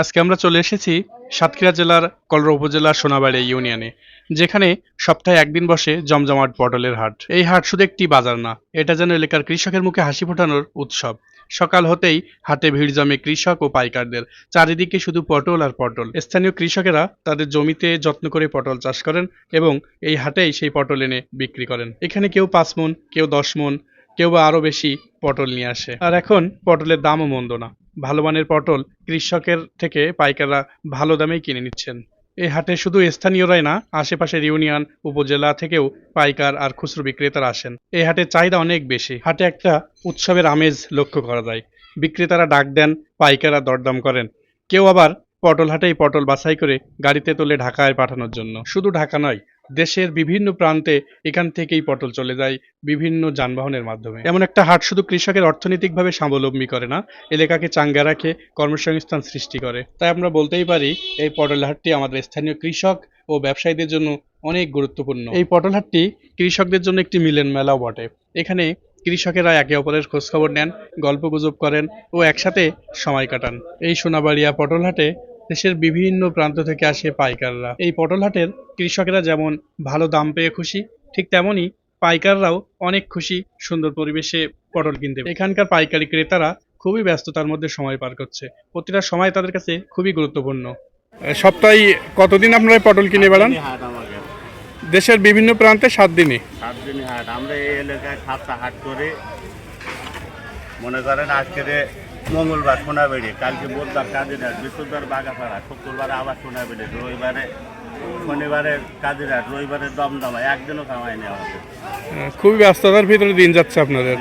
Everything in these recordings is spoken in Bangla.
আজকে আমরা চলে এসেছি সাতক্ষীরা জেলার কলরা উপজেলার সোনাবাড়ি ইউনিয়নে, যেখানে সপ্তাহে একদিন বসে জমজমাট পটলের হাট। এই হাট শুধু একটি বাজার না, এটা যেন এলাকার কৃষকের মুখে হাসি ফোটানোর উৎসব। সকাল হতেই হাটে ভিড় জমে কৃষক ও পাইকারদের, চারিদিকে শুধু পটল আর পটল। স্থানীয় কৃষকেরা তাদের জমিতে যত্ন করে পটল চাষ করেন এবং এই হাটেই সেই পটল এনে বিক্রি করেন। এখানে কেউ পাঁচ মন, কেউ দশ মন কেউ বা আরও বেশি পটল নিয়ে আসে। আর এখন পটলের দামও মন্দ না। ভালো মানের পটল কৃষকের থেকে পাইকাররা ভালো দামেই কিনে নিচ্ছেন। এই হাটে শুধু স্থানীয়রাই না, আশেপাশের ইউনিয়ন, উপজেলা থেকেও পাইকার আর খুচরো বিক্রেতারা আসেন। এই হাটের চাহিদা অনেক বেশি। হাটে একটা উৎসবের আমেজ লক্ষ্য করা যায়। বিক্রেতারা ডাক দেন, পাইকাররা দরদাম করেন। কেউ আবার পটল হাটেই পটল বাছাই করে গাড়িতে তুলে ঢাকায় পাঠানোর জন্য। শুধু ঢাকা নয় দেশের বিভিন্ন প্রান্তে এখান থেকেই পটল চলে যায় বিভিন্ন যানবাহনের মাধ্যমে। এমন একটা হাট শুধু কৃষকের অর্থনৈতিকভাবে স্বাবলম্বী করে না, এলাকাকে চাঙ্গা রাখে, কর্মসংস্থান সৃষ্টি করে। তাই আমরা বলতেই পারি, এই পটল হাটটি আমাদের স্থানীয় কৃষক ও ব্যবসায়ীদের জন্য অনেক গুরুত্বপূর্ণ। এই পটল হাটটি কৃষকদের জন্য একটি মিলন মেলাও বটে। এখানে কৃষকেরা একে অপরের খোঁজখবর নেন, গল্প গুজব করেন ও একসাথে সময় কাটান। এই সোনাবাড়িয়া পটল হাটে দেশের বিভিন্ন প্রান্ত থেকে আসে পাইকাররা। এই পটল হাটের কৃষকেরা যেমন ভালো দাম পেয়ে খুশি ঠিক তেমনই পাইকাররাও অনেক খুশি সুন্দর পরিবেশে পটল কিনতে। এখানকার পাইকারি ক্রেতারা খুবই ব্যস্ততার মধ্যে সময় পার করছে। প্রতিটা সময় তাদের কাছে খুবই গুরুত্বপূর্ণ। সপ্তাহে কতদিন আপনারা পটল কিনে বেড়ান? দেশের বিভিন্ন প্রান্তে সাত দিনে সাত দিনই হাট। আমরা এই এলাকায় সাতটা হাট করে। মনে করেন আজকে রে মঙ্গলবার সোনাবেড়ি কালকে বুধবার কাজিরহাট বৃহস্পতিবার বাগাপাড়া শুক্রবারে আবার সোনাবেড়ি রবিবারে শনিবারে কাজিরহাট রবিবারে দমদমা একদিনও কামাই নেই আমাদের। খুবই ব্যস্ততার ভিতরে দিন যাচ্ছে আপনাদের।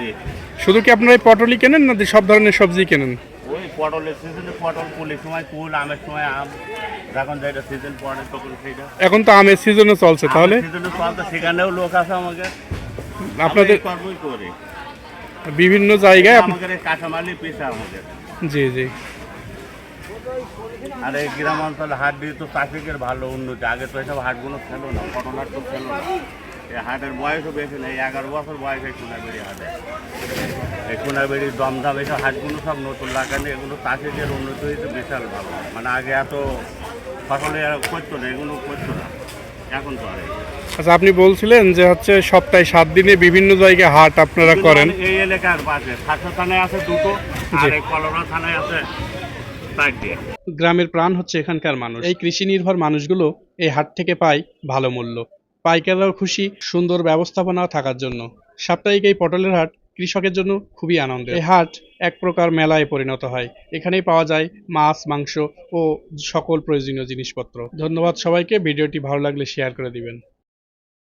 শুধু কি আপনারা পটলই কেনেন না সব ধরনের সবজি কেনেন? ওই পটলের সিজনে পটল কুলের সময় কুল আমের সময় আম। যখন যেটা সিজন পড়ে তখন সেইটা। এখন তো আমের সিজনও চলছে তাহলে? সিজনে সেখানেও লোক আছে আমাকে আপনাদের কর্মই করি। বিভিন্ন জায়গায় আমাদের এই কাঁচামালি পেশা আমাদের। জি জি। আর এই গ্রাম অঞ্চলে হাট দিয়ে তো ট্রাফিকের ভালো উন্নতি। আগে তো এসব হাটগুলো ছিল না ঘটনার তো ছিল না। এই হাটের বয়সও বেশি নেই এগারো বছর বয়স এই সোনাবেড়ি হাটে। এই সোনাবেড়ি দমদম এইসব হাটগুলো সব নতুন লাগানো এগুলো ট্রাফিকের উন্নতি হয়েছে বিশাল ভালো। মানে আগে এত ফসলে করতো না এগুলো করতো না। এখন তো আর আচ্ছা আপনি বলছিলেন যে হচ্ছে সপ্তাহে সাত দিনে বিভিন্ন জায়গায় হাট আপনারা করেন। এই এলাকার পাশে সাতশো থানায় আছে দুটো আর এই কলরা থানায় আছে গ্রামের প্রাণ হচ্ছে এখানকার মানুষ। এই কৃষি নির্ভর মানুষগুলো এই হাট থেকে পায় ভালো মূল্য। পাইকাররাও খুশি সুন্দর ব্যবস্থাপনা থাকার জন্য। সাপ্তাহিক এই পটলের হাট কৃষকের জন্য খুবই আনন্দের। এই হাট এক প্রকার মেলায় পরিণত হয়। এখানেই পাওয়া যায় মাছ, মাংস ও সকল প্রয়োজনীয় জিনিসপত্র। ধন্যবাদ সবাইকে। ভিডিওটি ভালো লাগলে শেয়ার করে দিবেন।